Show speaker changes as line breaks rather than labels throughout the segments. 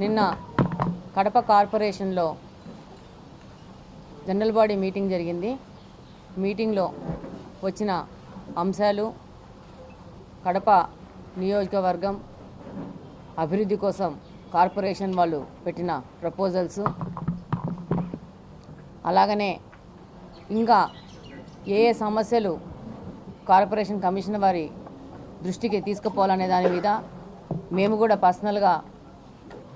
నిన్న కడప కార్పొరేషన్లో general body meeting జరిగింది. మీటింగ్లో వచ్చిన అంశాలు కడప నియోజకవర్గం అభివృద్ధి కోసం కార్పొరేషన్ వాళ్ళు పెట్టిన ప్రపోజల్స్. అలాగనే ఇంకా ఏ ఏ సమస్యలు కార్పొరేషన్ కమిషన్ వారి దృష్టికి తీసుకుపోవాలనే దాని మీద మేము కూడా పర్సనల్గా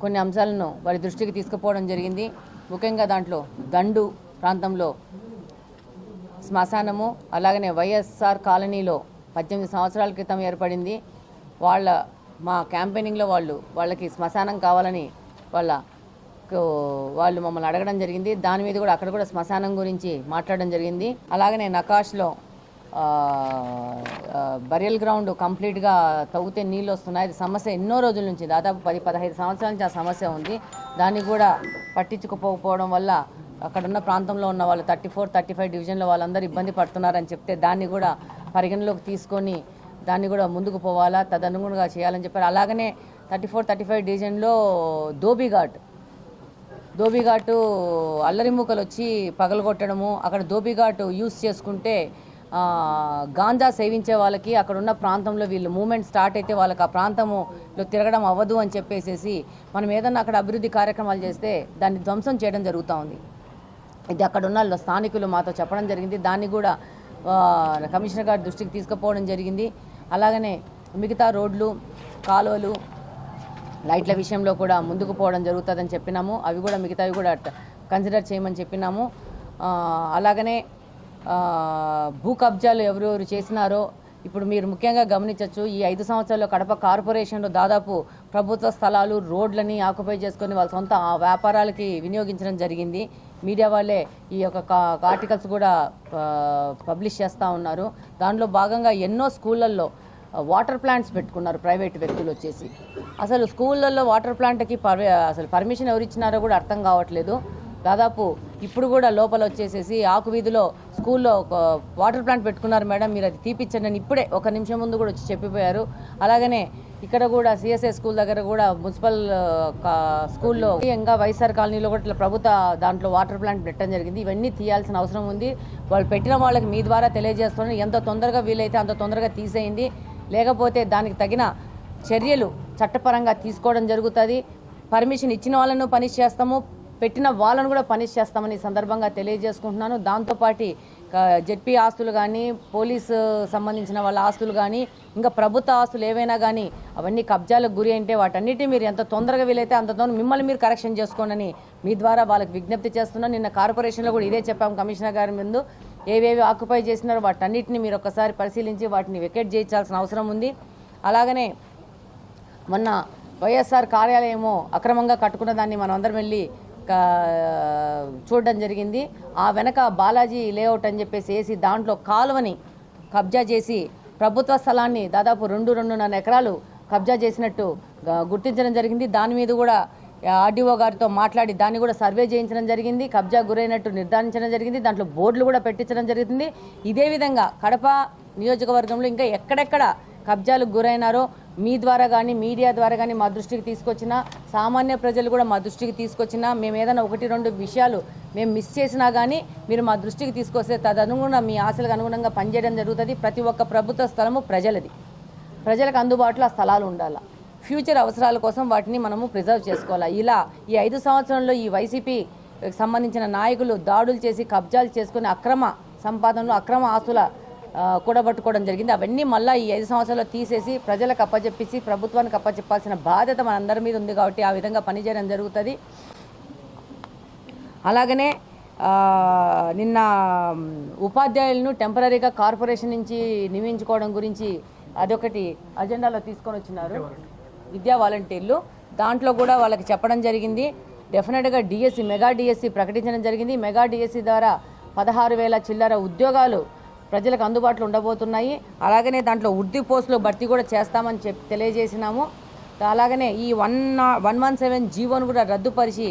కొన్ని అంశాలను వారి దృష్టికి తీసుకుపోవడం జరిగింది. ముఖ్యంగా దాంట్లో దండు ప్రాంతంలో శ్మశానము అలాగనే వైఎస్ఆర్ కాలనీలో పద్దెనిమిది సంవత్సరాల క్రితం ఏర్పడింది. వాళ్ళ మా క్యాంపెయినింగ్లో వాళ్ళు వాళ్ళకి శ్మశానం కావాలని వాళ్ళ వాళ్ళు మమ్మల్ని అడగడం జరిగింది. దాని మీద కూడా అక్కడ కూడా శ్మశానం గురించి మాట్లాడడం జరిగింది. అలాగనే నకాష్లో బరియల్ గ్రౌండ్ కంప్లీట్గా తవ్వితే నీళ్ళు వస్తున్నాయి. అది సమస్య ఎన్నో రోజుల నుంచి దాదాపు పది పదహైదు సంవత్సరాల నుంచి ఆ సమస్య ఉంది. దాన్ని కూడా పట్టించుకోకపోవడం వల్ల అక్కడ ఉన్న ప్రాంతంలో ఉన్న వాళ్ళు థర్టీ ఫోర్ థర్టీ ఫైవ్ డివిజన్లో వాళ్ళందరూ ఇబ్బంది పడుతున్నారని చెప్తే దాన్ని కూడా పరిగణలోకి తీసుకొని దాన్ని కూడా ముందుకు పోవాలా తదనుగుణంగా చేయాలని చెప్పారు. అలాగనే థర్టీ ఫోర్ థర్టీ ఫైవ్ డివిజన్లో ధోబీఘాట్ ధోబీఘాటు అల్లరిమూకలు వచ్చి పగలగొట్టడము అక్కడ ధోబీఘాటు యూస్ చేసుకుంటే గాంజా సేవించే వాళ్ళకి అక్కడ ఉన్న ప్రాంతంలో వీళ్ళు మూమెంట్ స్టార్ట్ అయితే వాళ్ళకి ఆ ప్రాంతంలో తిరగడం అవ్వదు అని చెప్పేసేసి మనం ఏదన్నా అక్కడ అభివృద్ధి కార్యక్రమాలు చేస్తే దాన్ని ధ్వంసం చేయడం జరుగుతూ ఉంది. ఇది అక్కడ ఉన్న స్థానికులు మాతో చెప్పడం జరిగింది. దాన్ని కూడా కమిషనర్ గారి దృష్టికి తీసుకుపోవడం జరిగింది. అలాగనే మిగతా రోడ్లు కాలువలు లైట్ల విషయంలో కూడా ముందుకు పోవడం జరుగుతుందని చెప్పినాము. అవి కూడా మిగతావి కూడా కన్సిడర్ చేయమని చెప్పినాము. అలాగనే భూ కబ్జాలు ఎవరెవరు చేసినారో ఇప్పుడు మీరు ముఖ్యంగా గమనించవచ్చు ఈ ఐదు సంవత్సరాల్లో కడప కార్పొరేషన్లో దాదాపు ప్రభుత్వ స్థలాలు రోడ్లని ఆక్యుపై చేసుకొని వాళ్ళ సొంత ఆ వ్యాపారాలకి వినియోగించడం జరిగింది. మీడియా వాళ్ళే ఈ యొక్క కా- ఆర్టికల్స్ కూడా పబ్లిష్ చేస్తూ ఉన్నారు. దానిలో భాగంగా ఎన్నో స్కూళ్ళల్లో వాటర్ ప్లాంట్స్ పెట్టుకున్నారు ప్రైవేట్ వ్యక్తులు వచ్చేసి. అసలు స్కూళ్ళల్లో వాటర్ ప్లాంట్కి పర్ అసలు పర్మిషన్ ఎవరు ఇచ్చినారో కూడా అర్థం కావట్లేదు. దాదాపు ఇప్పుడు కూడా లోపల వచ్చేసేసి ఆకు వీధిలో స్కూల్లో ఒక వాటర్ ప్లాంట్ పెట్టుకున్నారు మేడం మీరు అది తీపిచ్చండి అని ఇప్పుడే ఒక నిమిషం ముందు కూడా వచ్చి చెప్పిపోయారు. అలాగనే ఇక్కడ కూడా సిఎస్ఐ స్కూల్ దగ్గర కూడా మున్సిపల్ స్కూల్లో ఇంకా వైఎస్ఆర్ కాలనీలో కూడా ఇట్లా ప్రభుత్వ దాంట్లో వాటర్ ప్లాంట్ పెట్టడం జరిగింది. ఇవన్నీ తీయాల్సిన అవసరం ఉంది. వాళ్ళు పెట్టిన వాళ్ళకి మీ ద్వారా తెలియజేస్తున్నారు ఎంత తొందరగా వీలైతే అంత తొందరగా తీసేయండి. లేకపోతే దానికి తగిన చర్యలు చట్టపరంగా తీసుకోవడం జరుగుతుంది. పర్మిషన్ ఇచ్చిన వాళ్ళను పనిచేస్తాము పెట్టిన వాళ్ళను కూడా పనిష్ చేస్తామని సందర్భంగా తెలియజేసుకుంటున్నాను. దాంతోపాటు జెడ్పీ ఆస్తులు కానీ పోలీసు సంబంధించిన వాళ్ళ ఆస్తులు కానీ ఇంకా ప్రభుత్వ ఆస్తులు ఏవైనా కానీ అవన్నీ కబ్జాలకు గురి అంటే వాటన్నిటిని మీరు ఎంత తొందరగా వీలైతే అంత తొందర మిమ్మల్ని మీరు కరెక్షన్ చేసుకోండి మీ ద్వారా వాళ్ళకి విజ్ఞప్తి చేస్తున్నాను నిన్న కార్పొరేషన్లో కూడా ఇదే చెప్పాము కమిషనర్ గారి ముందు. ఏవేవి ఆక్యుపై చేసినారో వాటన్నిటిని మీరు ఒకసారి పరిశీలించి వాటిని వెకెట్ చేయించాల్సిన అవసరం ఉంది. అలాగనే మొన్న వైఎస్ఆర్ కార్యాలయము అక్రమంగా కట్టుకున్న దాన్ని మనం అందరం వెళ్ళి చూడడం జరిగింది. ఆ వెనక బాలాజీ లేఅవుట్ అని చెప్పేసి వేసి దాంట్లో కాలువని కబ్జా చేసి ప్రభుత్వ స్థలాన్ని దాదాపు రెండు రెండున్నర ఎకరాలు కబ్జా చేసినట్టు గుర్తించడం జరిగింది. దాని మీద కూడా ఆర్డీఓ గారితో మాట్లాడి దాన్ని కూడా సర్వే చేయించడం జరిగింది. కబ్జా గురైనట్టు నిర్ధారించడం జరిగింది. దాంట్లో బోర్డులు కూడా పెట్టించడం జరిగింది. ఇదే విధంగా కడప నియోజకవర్గంలో ఇంకా ఎక్కడెక్కడ కబ్జాలకు గురైనారో మీ ద్వారా కానీ మీడియా ద్వారా కానీ మా దృష్టికి తీసుకొచ్చిన సామాన్య ప్రజలు కూడా మా దృష్టికి తీసుకొచ్చినా మేము ఏదైనా ఒకటి రెండు విషయాలు మేము మిస్ చేసినా కానీ మీరు మా దృష్టికి తీసుకొస్తే తదనుగుణంగా మీ ఆశలకు అనుగుణంగా పనిచేయడం జరుగుతుంది. ప్రతి ఒక్క ప్రభుత్వ స్థలము ప్రజలది. ప్రజలకు అందుబాటులో ఆ స్థలాలు ఉండాలి. ఫ్యూచర్ అవసరాల కోసం వాటిని మనము ప్రిజర్వ్ చేసుకోవాలి. ఇలా ఈ ఐదు సంవత్సరంలో ఈ వైసీపీ సంబంధించిన నాయకులు దాడులు చేసి కబ్జాలు చేసుకుని అక్రమ సంపాదనలు అక్రమ ఆస్తుల కూడబట్టుకోవడం జరిగింది. అవన్నీ మళ్ళీ ఈ ఐదు సంవత్సరాలు తీసేసి ప్రజలకు అప్పచెప్పేసి ప్రభుత్వానికి అప్పచెప్పాల్సిన బాధ్యత మనందరి మీద ఉంది కాబట్టి ఆ విధంగా పనిచేయడం జరుగుతుంది. అలాగనే నిన్న ఉపాధ్యాయులను టెంపరీగా కార్పొరేషన్ నుంచి నియమించుకోవడం గురించి అదొకటి అజెండాలో తీసుకొని వచ్చినారు. విద్యా వాలంటీర్లు. దాంట్లో కూడా వాళ్ళకి చెప్పడం జరిగింది. డెఫినెట్గా డిఎస్సి మెగా డిఎస్సి ప్రకటించడం జరిగింది. మెగా డిఎస్సి ద్వారా పదహారు వేల చిల్లర ఉద్యోగాలు ప్రజలకు అందుబాటులో ఉండబోతున్నాయి. అలాగనే దాంట్లో వృద్ధి పోస్టులు భర్తీ కూడా చేస్తామని చెప్పి తెలియజేసినాము. అలాగనే ఈ వన్ వన్ వన్ సెవెన్ జీవోను కూడా రద్దుపరిచి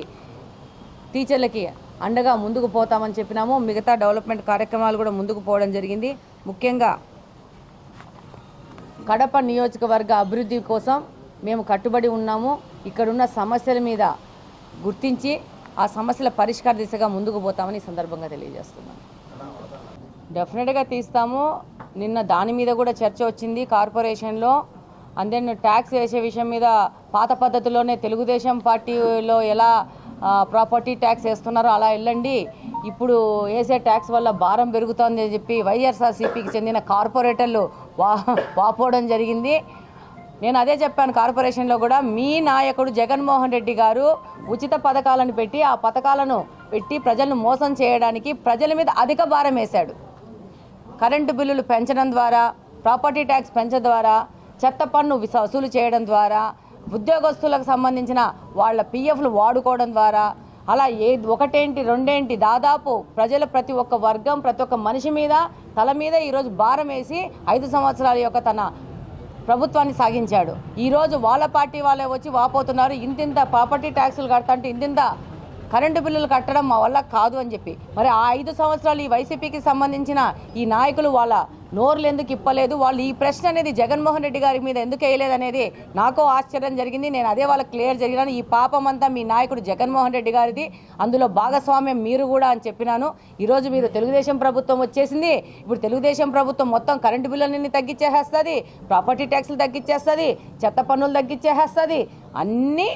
టీచర్లకి అండగా ముందుకు పోతామని చెప్పినాము. మిగతా డెవలప్మెంట్ కార్యక్రమాలు కూడా ముందుకు పోవడం జరిగింది. ముఖ్యంగా కడప నియోజకవర్గ అభివృద్ధి కోసం మేము కట్టుబడి ఉన్నాము. ఇక్కడున్న సమస్యల మీద గుర్తించి ఆ సమస్యల పరిష్కార దిశగా ముందుకు పోతామని ఈ సందర్భంగా తెలియజేస్తున్నాను. డెఫినెట్గా తీస్తాము. నిన్న దాని మీద కూడా చర్చ వచ్చింది కార్పొరేషన్లో. అండ్ దెన్ ట్యాక్స్ వేసే విషయం మీద పాత పద్ధతిలోనే తెలుగుదేశం పార్టీలో ఎలా ప్రాపర్టీ ట్యాక్స్ వేస్తున్నారో అలా వెళ్ళండి. ఇప్పుడు వేసే ట్యాక్స్ వల్ల భారం పెరుగుతోంది అని చెప్పి వైఎస్ఆర్సీపీకి చెందిన కార్పొరేటర్లు వా వాపోవడం జరిగింది. నేను అదే చెప్పాను కార్పొరేషన్లో కూడా మీ నాయకుడు జగన్మోహన్ రెడ్డి గారు ఉచిత పథకాలను పెట్టి ఆ పథకాలను పెట్టి ప్రజలను మోసం చేయడానికి ప్రజల మీద అధిక భారం వేశాడు. కరెంటు బిల్లులు పెంచడం ద్వారా ప్రాపర్టీ ట్యాక్స్ పెంచడం ద్వారా చెత్త పన్ను వసూలు చేయడం ద్వారా ఉద్యోగస్తులకు సంబంధించిన వాళ్ళ పిఎఫ్లు వాడుకోవడం ద్వారా అలా ఏ ఒకటేంటి రెండేంటి దాదాపు ప్రజల ప్రతి ఒక్క వర్గం ప్రతి ఒక్క మనిషి మీద తల మీద ఈరోజు భారం వేసి ఐదు సంవత్సరాల యొక్క తన ప్రభుత్వాన్ని సాగించాడు. ఈరోజు వాళ్ళ పార్టీ వాళ్ళే వచ్చి వాపోతున్నారు ఇంతింత ప్రాపర్టీ ట్యాక్సులు కడతా అంటే ఇంతింత కరెంటు బిల్లులు కట్టడం మా వల్ల కాదు అని చెప్పి. మరి ఆ ఐదు సంవత్సరాలు ఈ వైసీపీకి సంబంధించిన ఈ నాయకులు వాళ్ళ నోర్లు ఎందుకు ఇప్పలేదు? వాళ్ళు ఈ ప్రశ్న అనేది జగన్మోహన్ రెడ్డి గారి మీద ఎందుకు వేయలేదు అనేది నాకు ఆశ్చర్యం జరిగింది. నేను అదే వాళ్ళకి క్లియర్ జరిగినాను. ఈ పాపం అంతా మీ నాయకుడు జగన్మోహన్ రెడ్డి గారిది. అందులో భాగస్వామ్యం మీరు కూడా అని చెప్పినాను. ఈరోజు మీరు తెలుగుదేశం ప్రభుత్వం వచ్చేసింది. ఇప్పుడు తెలుగుదేశం ప్రభుత్వం మొత్తం కరెంటు బిల్లులన్నీ తగ్గించేసేస్తుంది. ప్రాపర్టీ ట్యాక్స్లు తగ్గించేస్తుంది. చెత్త పన్నులు తగ్గించేసేస్తుంది. అన్నీ